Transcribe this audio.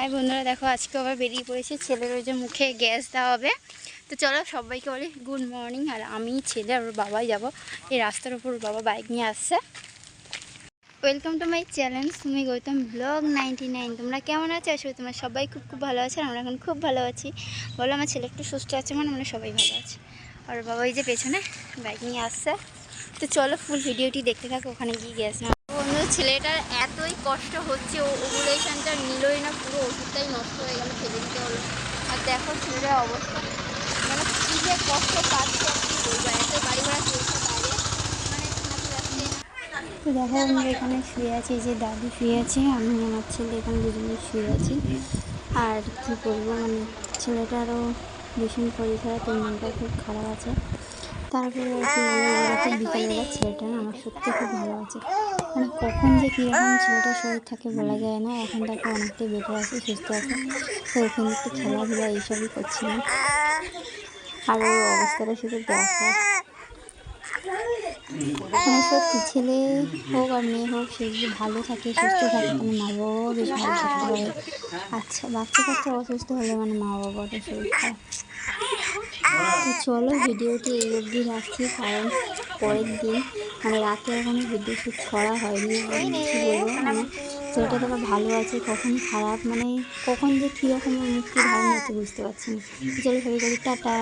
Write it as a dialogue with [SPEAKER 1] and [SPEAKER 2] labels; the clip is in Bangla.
[SPEAKER 1] হাই বন্ধুরা দেখো, আজকে আবার বেরিয়ে পড়েছে। ছেলের ওই যে মুখে গ্যাস দেওয়া হবে। তো চলো, সবাইকে বলি গুড মর্নিং আর আমি ছেলে আর ওর বাবাই যাব। এই রাস্তার উপর বাবা বাইক নিয়ে আসছে। ওয়েলকাম টু মাই চ্যানেল তুমি গৌতম ব্লগ নাইনটি নাইন তোমরা কেমন আছো? আসলে তোমরা সবাই খুব খুব ভালো আছে। আর আমরা এখন খুব ভালো আছি। বলো, আমার ছেলে একটু সুস্থ আছে মানে আমরা সবাই ভালো আছি। আর বাবা ওই যে পেছনে বাইক নিয়ে আসছে। তো চলো ফুল ভিডিওটি দেখতে থাকো, ওখানে গিয়ে না বন্ধু, ছেলেটার এতই কষ্ট হচ্ছে। ও ওভুলেশনটা নিলই না ওষুধটাই নষ্ট হয়ে গেল ফেলে দিতে হলো। আর দেখো ছেলেটার অবস্থা। মানে কী যে কষ্ট পাচ্ছে আর কি বলব, এত গাড়ি ঘোড়া চলছে বাইরে। মানে তো তো দেখো, আমরা এখানে শুয়ে আছি যে দাদু শুয়ে আছে, আমি আমার ছেলে এখানে দুজনে শুয়ে আছি। আর কি করব মানে ছেলেটারও ভীষণ খারাপ ওর মনটা খুব খারাপ আছে। তারপরে এরকম বিকালবেলা ছেলেটা আমার সত্যি খুব ভালো আছে। মানে কখন যে কীরকম ছেলেটার শরীর থাকে বলা যায় না, এখন তাকে অনেকটাই বেটে আছে, সুস্থ আছে। তো ওখানে একটু খেলাধুলা এইসবই করছিলাম। আর ওর অবস্থাটা শুধু দেখা। সত্যি ছেলে হোক আর মেয়ে হোক, সে যদি ভালো থাকে, সুস্থ থাকে তাহলে মা বাবাও বেশ ভালো থাকতে পারে আচ্ছা বাচ্চা কাচ্চা অসুস্থ হলে মানে মা বাবাটা শরীর খারাপ তো চলো ভিডিওটি এই অবধি রাখছি, কারণ পরের দিন মানে রাতে এখনও ভিডিও শ্যুট করা হয়নি বলব মানে ছেলেটা তো ভালো আছে, কখন খারাপ মানে কখন যে কীরকম মুক্তি ধারণ হচ্ছে বুঝতে পারছি না। চলো সবাই টাটা।